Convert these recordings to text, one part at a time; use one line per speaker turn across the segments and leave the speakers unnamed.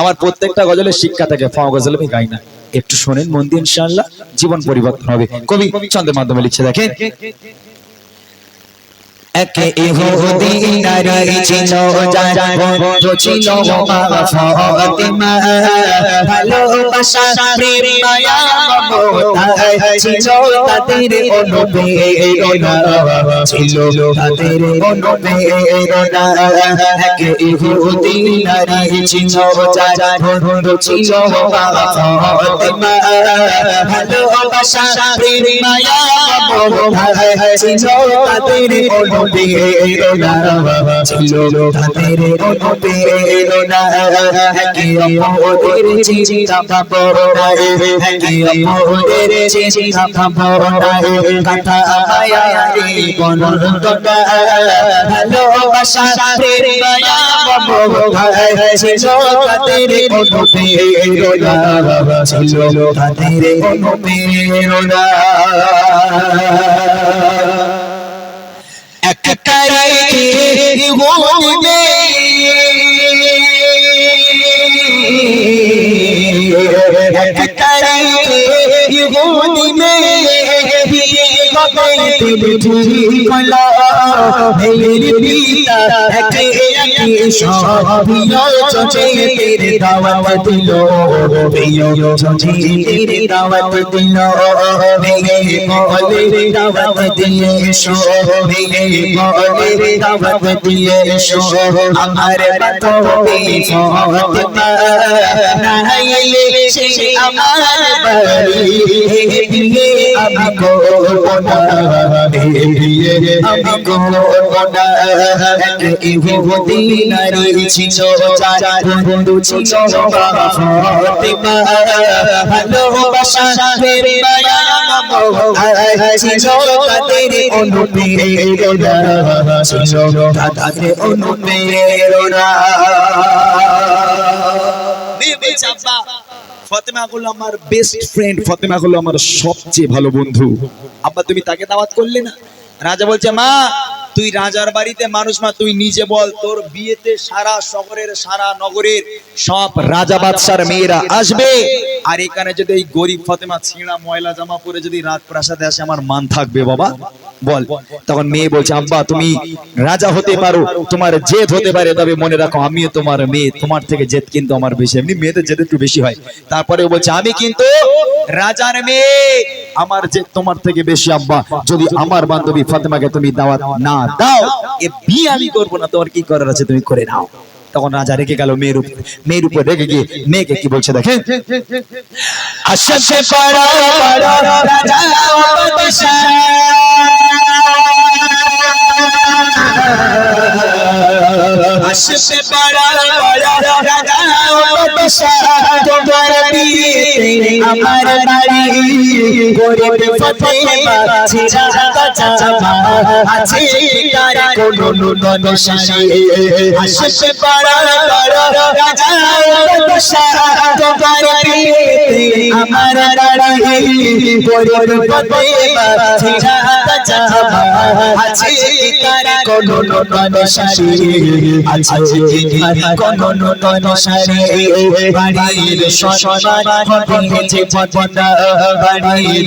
আমার প্রত্যেকটা গজলের শিক্ষা থাকে ফাও গজল আমি গাই না। একটু শোনেন মন্দির দিয়ে ইনশাআল্লাহ, জীবন পরিবর্তন হবে। কবি চন্দ্রের মাধ্যমে লিখছে দেখেন।
একে ইহুদি নারী ছিল যার বন্ধু ছিল ফাতিমা ভালোবাসা প্রেম মায়া মমতা ছিল তাদের অনুপ্রেরণা ছিল তাদের অনুপ্রেরণা একে ইহুদি নারী ছিল যার বন্ধু ছিল ফাতিমা ভালোবাসা প্রেম মায়া মমতা ছিল তাদের অনুপ্রেরণা ছিল তাদের অনুপ্রেরণা একে অপরের চিন্তা ভাবনায় একে অপরের চিন্তা ভাবনায় কথা মায়ারি বনন্দনা ভালোবাসা প্রেম মায়া মমতায় ছিল তাদের বলবে একটাই বলবে কলা মেরে পিতা একে একে সবিয় চচে তেরে দাওয়াত দিল প্রিয় চচে তেরে দাওয়াত দিল মেয়ে বলে দাওয়াত দিয়ে এসো মেয়ে বলে দাওয়াত দিয়ে এসো, আমার বাতবে ফাতিমা নাইলে সে আমার বাড়ি। বিয়ে আমি করব না বিয়ে আমি করব না ইহুদি
আমার ফ্রেন্ড আমার সবচেয়ে ভালো বন্ধু আব্বা তুমি তাকে দাওয়াত করলে না রাজা বলছে মা তুই রাজার বাড়িতে মানুষ মা তুই নিজে বল, তোর বিয়েতে সারা শহরের, সারা নগরের সব রাজা বাদশার মেয়েরা আসবে। আর এখানে যদি এই গরিব ফতেমা ছিঁড়া ময়লা জামা পরে যদি রাজপ্রাসাদে আসে, আমার মান থাকবে বাবা। বল। তখন মেয়ে বলছে, আব্বা, তুমি রাজা হতে পারো, তোমার জেদ হতে পারে, তবে মনে রাখো, আমিও তোমার মেয়ে, তোমার থেকে জেদ কিন্তু আমার বেশি। এমনি মেয়েদের জেদ একটু বেশি হয়। তারপরে বলছে, আমি কিন্তু রাজার মেয়ে আমার যে তোমার থেকে বেশি আব্বা, যদি আমার বান্ধবী ফাতেমাকে তুমি দাওয়াত না দাও, এ বিয়ে আমি করব না। তোমার কি করার আছে তুমি করে নাও। তখন রাজা রেখে গেল, মেয়ের উপর মেয়ের উপর রেখে গিয়ে মেয়েকে কি বলছে দেখেন
আশাতে পারা রাজা বাদশা তোমার আমার বাড়ি, গরিব ফতেমা ছিড়া কোনো নূতন শাড়ি আশাতে পারা রাজা বাদশা তোমার কোনো শাড়ি বাড়ির সম্মান হতেছে পদনা বাড়ির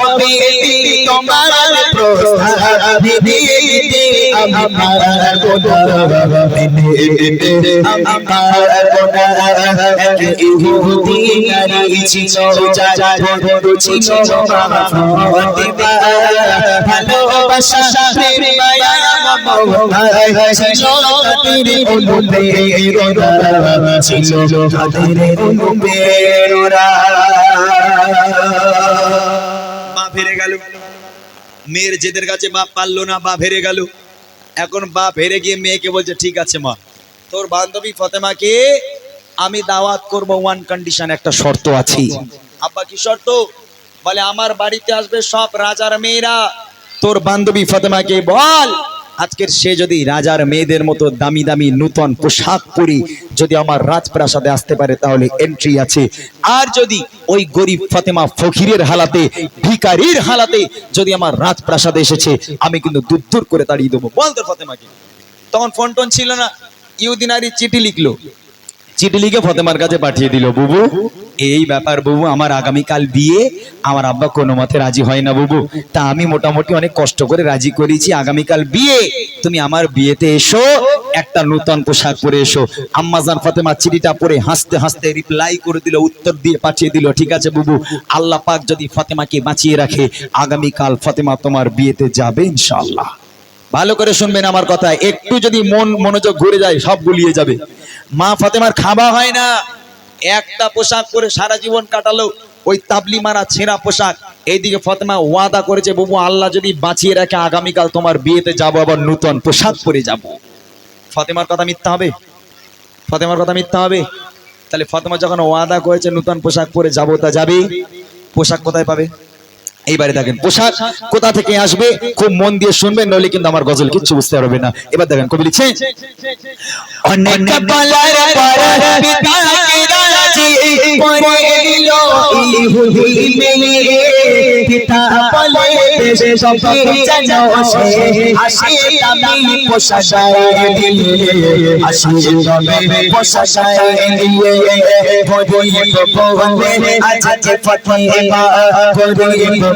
হবে তোমার প্রস্তাব দিতে আমার গোনা আমার গোনা ইহুদি নারী ছিল যার ফতেমা ভালোবাসা প্রেম মায়া মমতা
মেয়ের জেদের কাছে বাপ পারল না, বাপ হেরে গেল। এখন বাপ হেরে গিয়ে মেয়েকে বলছে, ঠিক আছে মা, তোর বান্ধবী ফতেমাকে আমি দাওয়াত করব ওয়ান কন্ডিশন একটা শর্ত আছে। আব্বা, কি শর্ত? বলে, আমার বাড়িতে আসবে সব রাজার মেয়েরা। তোর বান্ধবী ফতেমাকে বল আজকের সে যদি রাজার মেয়েদের মতো দামি দামি নূতন পোশাক পরে, যদি আমার রাজপ্রাসাদে আসতে পারে, তাহলে এন্ট্রি আছে। আর যদি ওই গরিব ফাতেমা ফকিরের হালাতে, ভিকারির হালাতে যদি আমার রাজপ্রাসাদে এসেছে, আমি কিন্তু দূর দূর করে তাড়িয়ে দেবো। বল তোর ফাতেমাকে। তখন ফোন টোন ছিল না ইউদিনারি চিঠি লিখলো। চিঠি লিখে ফতেমার কাছে পাঠিয়ে দিল, বুবু এই ব্যাপার বুবু আমার আগামীকাল বিয়ে, আমার আব্বা কোনো মতে রাজি হয় না বুবু তা আমি মোটামুটি অনেক কষ্ট করে রাজি করেছি, আগামীকাল বিয়ে। তুমি আমার বিয়েতে এসো, একটা নূতন পোশাক পরে এসো। আম্মাজান ফতেমা চিঠিটা পরে হাসতে হাসতে রিপ্লাই করে দিল, উত্তর দিয়ে পাঠিয়ে দিল, ঠিক আছে বুবু আল্লাহ পাক যদি ফতেমাকে বাঁচিয়ে রাখে, আগামীকাল ফতেমা তোমার বিয়েতে যাবে ইনশাআল্লাহ। ভালো করে শুনবেন আমার কথা, একটু যদি মন মনোযোগ ঘুরে যায়, সব গুলিয়ে যাবে। মা ফাতেমার খাওয়া হয় না। একটা পোশাক পরে সারা জীবন কাটালো, ওই তাবলি মারা ছেঁড়া পোশাক। এইদিকে ফতেমা ওয়াদা করেছে, বাবু, আল্লাহ যদি বাঁচিয়ে রাখে, আগামীকাল তোমার বিয়েতে যাব, আবার নূতন পোশাক পরে যাব। ফতেমার কথা মিথ্যা হবে? ফতেমার কথা মিথ্যা হবে? তাহলে ফতেমা যখন ওয়াদা করেছে, নূতন পোশাক পরে যাব তা যাবে পোশাক কোথায় পাবে? এইবারে দেখেন পোশাক কোথা থেকে আসবে? খুব মন দিয়ে শুনবেন, নইলে কিন্তু আমার গজল কিচ্ছু বুঝতে পারবে না। এবার দেখেন, কবি লিখছে,
অনেক আজ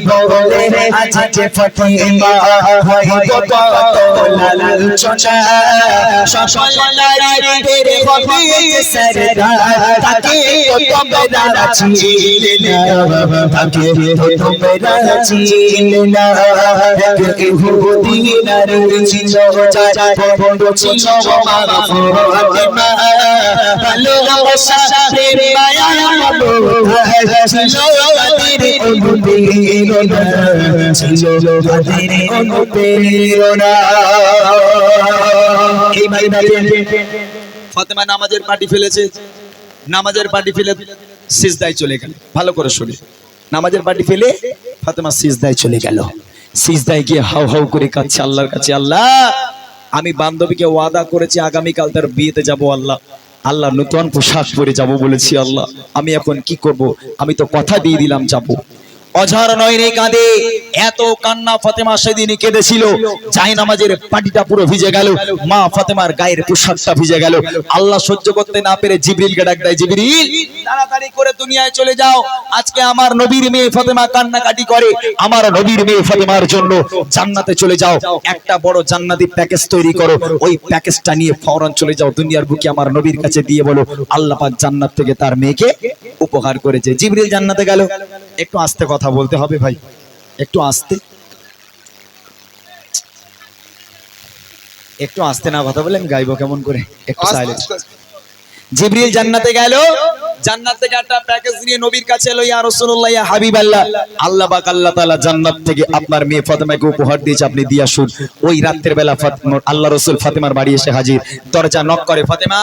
বলে আজ যে ফতেমা হয় কত লালচনা সকল নারী তেরে হবে সরদার তাকে তোমরা চিনলে না তাকে তোমরা চিনলে না ইহুদি নারী ছিল যায় বড় ছিল মা ফাতেমা ভালোবাসা প্রেম মায়া মমতা ছিল তাদের অনুপ্রেরণা ছিল
নামাজের পার্টি ফেলেছে। নামাজের পার্টি ফেলে সিজদায় চলে গেল। ভালো করে শুনে। নামাজের পার্টি ফেলে ফাতেমা সিজদায় চলে গেল। সিজদায় গিয়ে হাউ হাউ করে কাচ্ছে আল্লাহর কাছে, আল্লাহ, আমি বান্ধবীকে ওয়াদা করেছি, আগামীকাল তার বিয়েতে যাব, আল্লাহ। আল্লাহ, নতুন পোশাক পরে যাব বলেছি, আল্লাহ। আমি এখন কি করব? আমি তো কথা দিয়ে দিলাম, যাব। অঝার নয়নে কাঁদে। এত কান্না ফাতেমা সেদিন কেঁদেছিল। জাই নামাজের পাটিটা পুরো ভিজে গেল। মা ফাতেমার গায়ের পোশাকটা ভিজে গেল। আল্লাহ সহ্য করতে না পেরে জিবরিলকে ডাক দেয়, জিবরিল, তাড়াতাড়ি করে দুনিয়ায় চলে যাও। আজকে আমার নবীর মেয়ে ফাতেমা কান্নাকাটি করে। আমার নবীর মেয়ে ফাতেমার জন্য জান্নাতে চলে যাও। একটা বড় জান্নাতি প্যাকেজ তৈরি করো। ওই প্যাকেজটা নিয়ে ফৌরন চলে যাও। দুনিয়ার বুকে আমার নবীর কাছে দিয়ে বলো, আল্লাহ পাক জান্নাত থেকে তার মেয়েকে উপহার করেছে। জিবরিল জান্নাতে গেল। একটু আস্তে কথা বলতে হবে ভাই। একটু আস্তে। একটু আস্তে না কথা বলে আমি গাইবো কেমন করে? একটু সাইলেন্ট জিবরিল জান্নাতে গেল। জান্নাত থেকে একটা প্যাকেজ নিয়ে নবীর কাছে এলো, ইয়া রাসূলুল্লাহ, ইয়া হাবিবাল্লাহ। আল্লাহ পাক, আল্লাহ তাআলা জান্নাত থেকে আপনার মেয়ে ফাতেমাকে উপহার দিয়েছে, আপনি দিয়ে আসুন ওই রাতের বেলা ফাতেমা, আল্লাহ রাসূল ফাতেমার বাড়ি এসে হাজির। দরজা নক করে, ফাতেমা,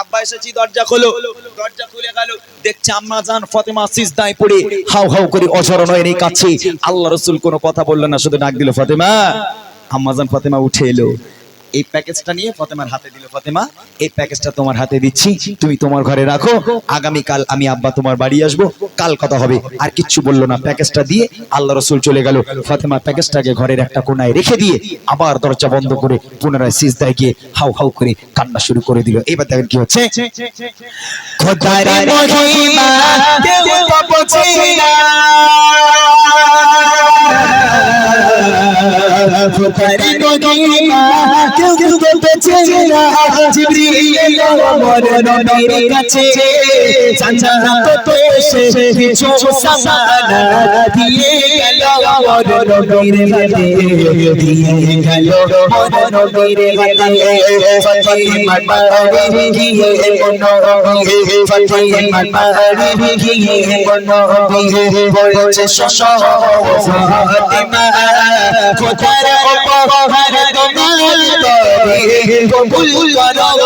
আব্বা এসেছি, দরজা খোলো। দরজা খুলে গেল, দেখছে আম্মা জান ফাতেমা সিজদায় পড়ে, হাউ হাউ করে অঝর নয় নেই কাছে আল্লাহ রাসূল কোনো কথা বললেন না, শুধু ডাক দিল, ফাতেমা। আম্মা জান ফাতেমা উঠে এলো। এই প্যাকেজটা নিয়ে ফতেমার হাতে দিল, ফতেমা, এই প্যাকেজটা তোমার হাতে দিচ্ছি। তুমি তোমার ঘরে রাখো। আগামী কাল আমি আব্বা তোমার বাড়ি আসব। কাল কথা হবে। আর কিচ্ছু বলল না। প্যাকেজটা দিয়ে আল্লাহ রসুল চলে গেল। ফতেমা প্যাকেজটাকে ঘরের একটা কোনায় রেখে দিয়ে আবার দরজা বন্ধ করে পুনরায় সিজদায় গিয়ে হাউ হাউ করে কান্না শুরু করে দিল। এবার দেখেন কি হচ্ছে।
খোদার মহিমা, কেউ খোদার মহিমা কেউ তো বোঝে না জিবরিল আমার নবীর কাছে জান্নাত তো এসে কিছু সামানা দিয়ে গেল আমার নবীর হাতে দিয়ে গেল আমার নবীর হাতে ফাতিমা বাড়ি গিয়ে কোনো ফাতিমা বাড়ি গিয়ে কোনো বলছে শশ ফাতিমা খোদার উপহার তোমার তরে কবুল করো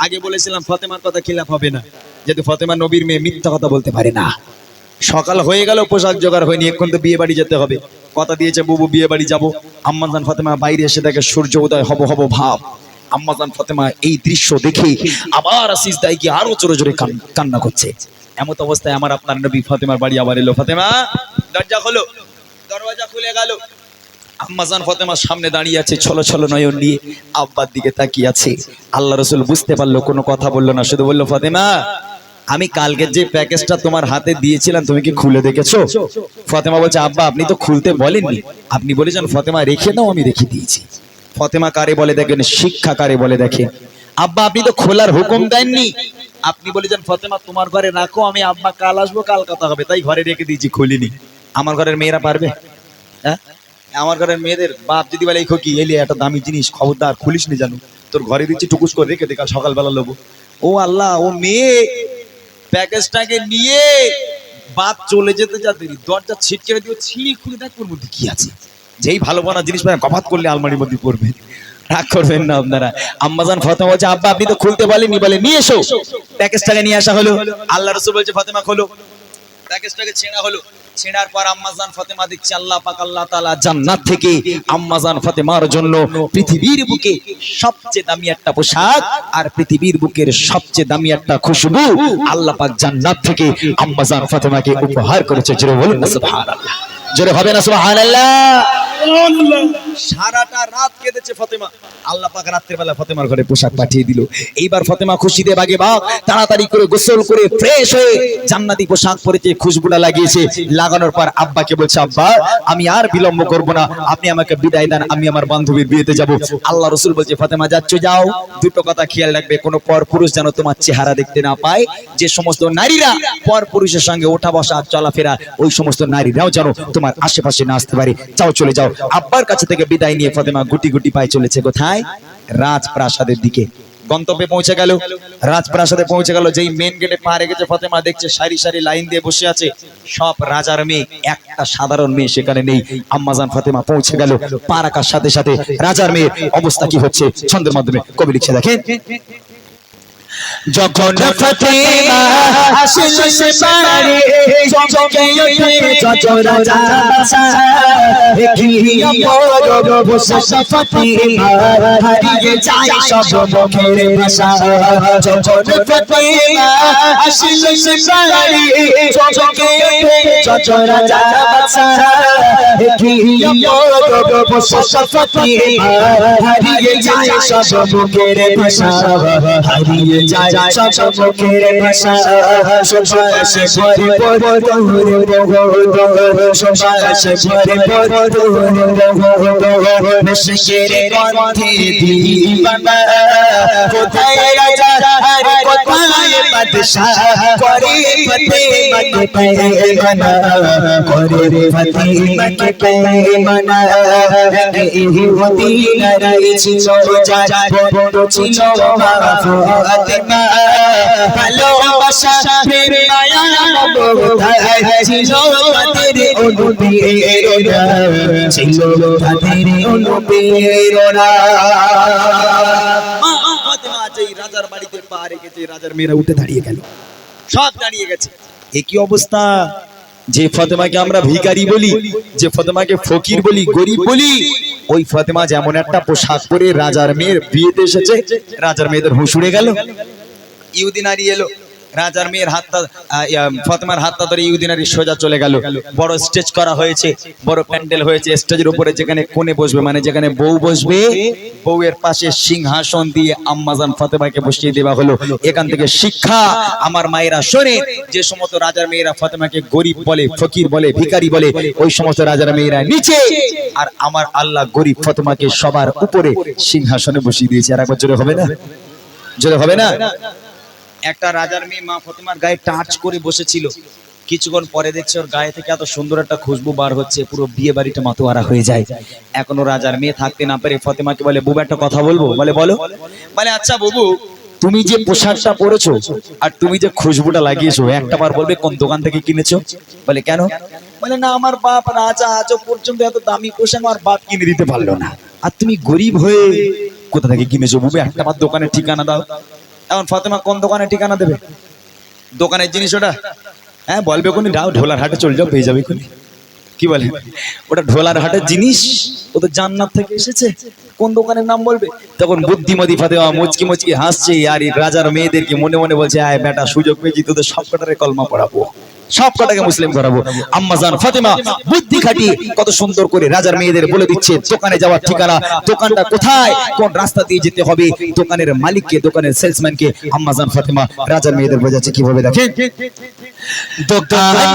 আগে বলেছিলাম ফতেমার কথা খিলাফ হবে না। যেহেতু ফতেমা নবীর মেয়ে, মিথ্যা কথা বলতে পারে না। সকাল হয়ে গেল, পোশাক জোগাড় হয়নি, এখন তো বিয়ে বাড়ি যেতে হবে। কথা দিয়েছে, বুবু, বিয়ে বাড়ি যাব। আম্মাজান ফতেমা বাইরে এসে দেখে সূর্য উদয়, হব হব, ভাব। আম্মাজান ফতেমা এই দৃশ্য দেখে আবার আসিস দায় গিয়ে আরও জোরে জোরে কান- কান্না করছে। এমত অবস্থায় আমার আপনার নবী ফতেমার বাড়ি আবার এলো। ফতেমা, দরজা খোলো। দরজা খুলে গেল। আম্মাজান ফতেমার সামনে দাঁড়িয়ে আছে, ছলো ছলো নয়ন নিয়ে আব্বার দিকে তাকিয়ে আছে। আল্লাহ রসুল বুঝতে পারল, কোনো কথা বলল না, শুধু বলল, ফতেমা, আমি কালকে যে প্যাকেজটা তোমার হাতে দিয়েছিলাম, তুমি কি খুলে দেখেছ? ফতেমা বলছে, আব্বা, আপনি তো খুলতে বলেননি। আপনি বলেছেন, ফতেমা, রেখে দাও, আমি রেখে দিয়েছি। ফতেমা কারে বলে দেখেন? শিক্ষা কারে বলে দেখেন? আব্বা, আপনি তো খোলার হুকুম দেননি। আপনি বলেছেন, ফতেমা, তোমার ঘরে রাখো, আমি আব্বা কাল আসব কাল কথা হবে, তাই ঘরে রেখে দিয়েছি, খুলিনি। আমার ঘরের মেয়েরা পারবে? হ্যাঁ? আমার ঘরের মেয়েদের বাপ যদি বলে এই খোকি, এলি একটা দামি জিনিস, খবরদার, খুলিস নি জানো। তোর ঘরে দিচ্ছি টুকুস করে, রেখে দে, কাল সকালবেলা লোবো। ও আল্লাহ, ও মেয়ে, প্যাকেজটাকে নিয়ে বাপ চলে যেতে যাতে দরজা ছিটকে দিয়ে ছিঁড়ি খুলে দেখ ওর মধ্যে কি আছে। যেই ভালো বানা জিনিস পায়, কপাত করলে আলমারির মধ্যে পড়বে। রাগ করবেন না আপনারা। আম্মাজান ফতেমা বলছে, আব্বা, আপনি তো খুলতে বলেননি বলে, নিয়ে এসো। প্যাকেজটাকে নিয়ে আসা হলো। আল্লাহ রসুল বলছে, ফাতেমা খোলো। প্যাকেজটাকে ছেঁড়া হলো। ছেঁড়ার পর আম্মাজান ফাতেমা দিচ্ছে, আল্লাহ পাক, আল্লাহ তাআলা জান্নাত থেকে আম্মাজান ফাতেমার জন্য পৃথিবীর বুকে সবচেয়ে দামি একটা পোশাক আর পৃথিবীর বুকের সবচেয়ে দামি একটা খুশবু আল্লাহ পাক জান্নাত থেকে আম্মাজান ফাতেমাকে উপহার করেছে। জোরে বলুন জোরে হবে না, সুবহানাল্লাহ। লাগানোর পর আব্বাকে বলছে, আব্বা, আমি আর বিলম্ব করব না। আপনি আমাকে বিদায় দেন, আমি আমার বান্ধবীর বিয়েতে যাব। আল্লাহ রসুল বলছে, ফতেমা, যাচ্ছ, যাও। দুটো কথা খেয়াল রাখবে। কোনো পর পুরুষ যেন তোমার চেহারা দেখতে না পায়। যে সমস্ত নারীরা পর পুরুষের সঙ্গে ওঠা বসা চলাফেরা, ওই সমস্ত নারীরাও যেন তোমার আশেপাশে না আসতে পারে। যাও, চলে যাও। আব্বার কাছে থেকে বিদায় নিয়ে ফতেমা গুটি গুটি পায়ে চলেছে। কোথায়? রাজপ্রাসাদের দিকে। গন্তব্যে পৌঁছে গেল। রাজপ্রাসাদে পৌঁছে গেল। যেই মেন গেটে পা রেখেছে ফতেমা, দেখছে সারি সারি লাইন দিয়ে বসে আছে। সব রাজার মেয়ে, একটা সাধারণ মেয়ে সেখানে নেই। আম্মাজান ফাতেমা পৌঁছে গেল। পা রাখার সাথে সাথে রাজার মেয়ের অবস্থা কি হচ্ছে? ছন্দের মাধ্যমে কবি লিখছে দেখেন।
যখন ফতেমা আসলো সে বাড়ি চমকে ওঠে চচরা চাচা দেখিয়া বড় বসে ফতেমা হারিয়ে যায় সব মুখের ভাষা যখন ফতেমা আসলো সে বাড়ি চমকে ওঠে চচরা চাচা দেখিয়া বড় বসে ফতেমা হারিয়ে যায় সব মুখের ভাষা হারিয়ে যায় সব মুখের ভাষা সবাসে ভরে পড়ে সবাসে ভরে পড়ে তোরে বহো দিবানা কোথায় রাজা আর কোথায় বাদশাহ করে ফতে মকে পেমানা করে ফতে মকে পেমানা এই হতি লড়াই ছিল যা বড় ছিল মা ফাতেমা ভালোবাসা প্রেম মায়া মমতা ছিল তাদের অনুপ্রেরণা ছিল তাদের অনুপ্রেরণা
মা ফাতেমা যেই রাজার বাড়িতে পা রেখেছে রাজার মেয়েরা উঠে দাঁড়িয়ে গেল সব দাঁড়িয়ে গেছে। একই অবস্থা? যে ফতেমাকে আমরা ভিকারি বলি, যে ফতেমাকে ফকির বলি, গরিব বলি, ওই ফতেমা যেমন একটা পোশাক পরে রাজার মেয়ের বিয়েতে এসেছে, রাজার মেয়েদের হুঁশুড়ে গেল। ইউদিন হারিয়ে এলো। রাজার মেয়ের হাতটা ফতেমার হাতটা ধরে ইউদিনারি সোজা চলে গেল। বড় স্টেজ করা হয়েছে, বড় প্যান্ডেল হয়েছে। স্টেজের উপরে যেখানে কোণে বসবে মানে যেখানে বউ বসবে, বউয়ের পাশে সিংহাসন দিয়ে আম্মাজান ফতেমাকে বসিয়ে দেওয়া হলো। এখান থেকে শিক্ষা আমার মায়েরা শোনে। যে সমস্ত রাজার মেয়েরা ফতেমাকে গরিব বলে, ফকির বলে, ভিখারি বলে, ওই সমস্ত রাজার মেয়েরা নিচে। আর আমার আল্লাহ গরিব ফতেমাকে সবার উপরে সিংহাসনে বসিয়ে দিয়েছে। আর একবার জোরে হবে না? জোরে হবে না? একটা রাজার মেয়ে মা ফতেমার গায়ে টাচ করে বসেছিল। কিছুক্ষণ পরে দেখছে ওর গায়ে থেকে এত সুন্দর একটা খুশবু বার হচ্ছে, পুরো বিয়ে বাড়িটা মাতোয়ারা হয়ে যায়। এখনও রাজার মেয়ে থাকতে না পেরে ফতেমাকে বলে, বুবু, একটা কথা বলব? বলে, বলো। বলে আচ্ছা বুবু, তুমি যে পোশাকটা পরেছো আর তুমি যে খুশবুটা লাগিয়েছো, একটা বার বলবে কোন দোকান থেকে কিনেছো? বলে, কেন? বলে, না, আমার বাপ রাজা আজও পর্যন্ত এত দামি পোশাক আমার বাপ কিনে দিতে পারল না। আর তুমি গরিব হয়ে কোথা থেকে কিনেছো বুবু? একটা বার দোকানের ঠিকানা দাও। এখন ফাতেমা কোন দোকানে ঠিকানা দেবে? দোকানের জিনিস ওটা? হ্যাঁ বলবে কোনি ডাও ঢোলার হাটে চলে যাও, পেয়ে যাবে কোনি কি বলে? ওটা ঢোলার হাটের জিনিস? ও তো জান্নাত থেকে এসেছে। কোন দোকানের নাম বলবে? তখন বুদ্ধিমতী ফাতেমা মুচকি মুচকি হাসছে আর এই রাজার মেয়েদেরকে মনে মনে বলছে, আয় বেটা, সুযোগ পেয়েছি, তোদের সব কটারে কলমা পড়াবো। সব কটাকে মুসলিম করাবো আম্মাজান ফাতেমা বুদ্ধি খাটিয়ে কত সুন্দর করে রাজার মেয়েদের বলে দিচ্ছে দোকানে যাওয়ার ঠিকানা দোকানটা কোথায় কোন রাস্তা দিয়ে যেতে হবে দোকানের মালিককে দোকানের সেলসম্যানকে আম্মাজান ফাতেমা রাজার মেয়েদের বোঝাচ্ছে কীভাবে দেখে
দোকানে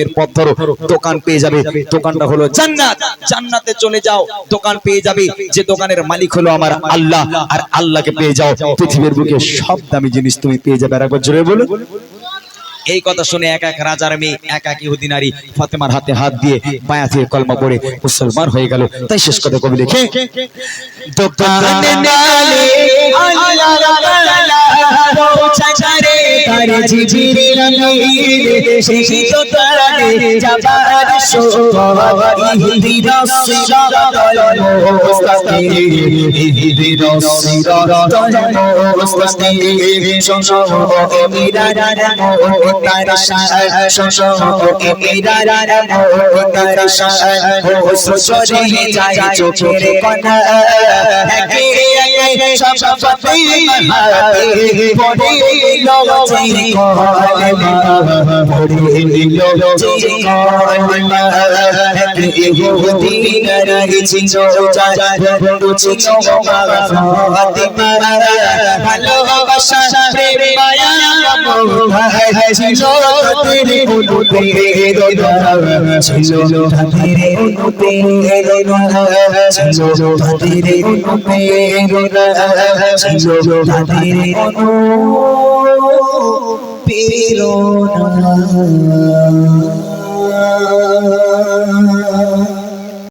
এই পথ ধরো, দোকান পেয়ে যাবে। দোকানটা হলো জান্নাত। জান্নাতে চলে যাও, দোকান পেয়ে যাবে। যে দোকানের মালিক হলো আমার আল্লাহ, আর আল্লাহকে পেয়ে যাও। পৃথিবীর বুকে সব দামি জিনিস তুমি পেয়ে যাবে। আর একবার জোরে বলো এই কথা শুনে এক এক রাজার মেয়ে এক এক ইহুদি নারী ফাতেমার হাতে হাত দিয়ে পায়া থেকে কলমা পড়ে মুসলমান হয়ে গেল তাই শেষ কথা কবি লিখে
দোকানে নালে আল্লাহ তাআলা পৌঁছারে তার জিজির লামিল সেই দোকানে যাবার সময় ইহদিনা সিরাতাল মুস্তাকিম ইহদিনা সিরাতাল মুস্তাকিম শোনো মিরারা তার শাহ শোনো মিরারা তার শাহ ও সরে যায় চোখের কণা একে একে সব পাতে হাতে পড়ে লো যে কলমা পড়ে লো যে কলমা ইহুদি নারী ছিল বন্ধু ছিল মা ফাতিমা ভালোবাসা প্রেম মায়া মোহ ছিল তাদের অনুপে ছিল তাদের অনুপে ছিল তাদের অনুপে ছিল তাদের অনুপে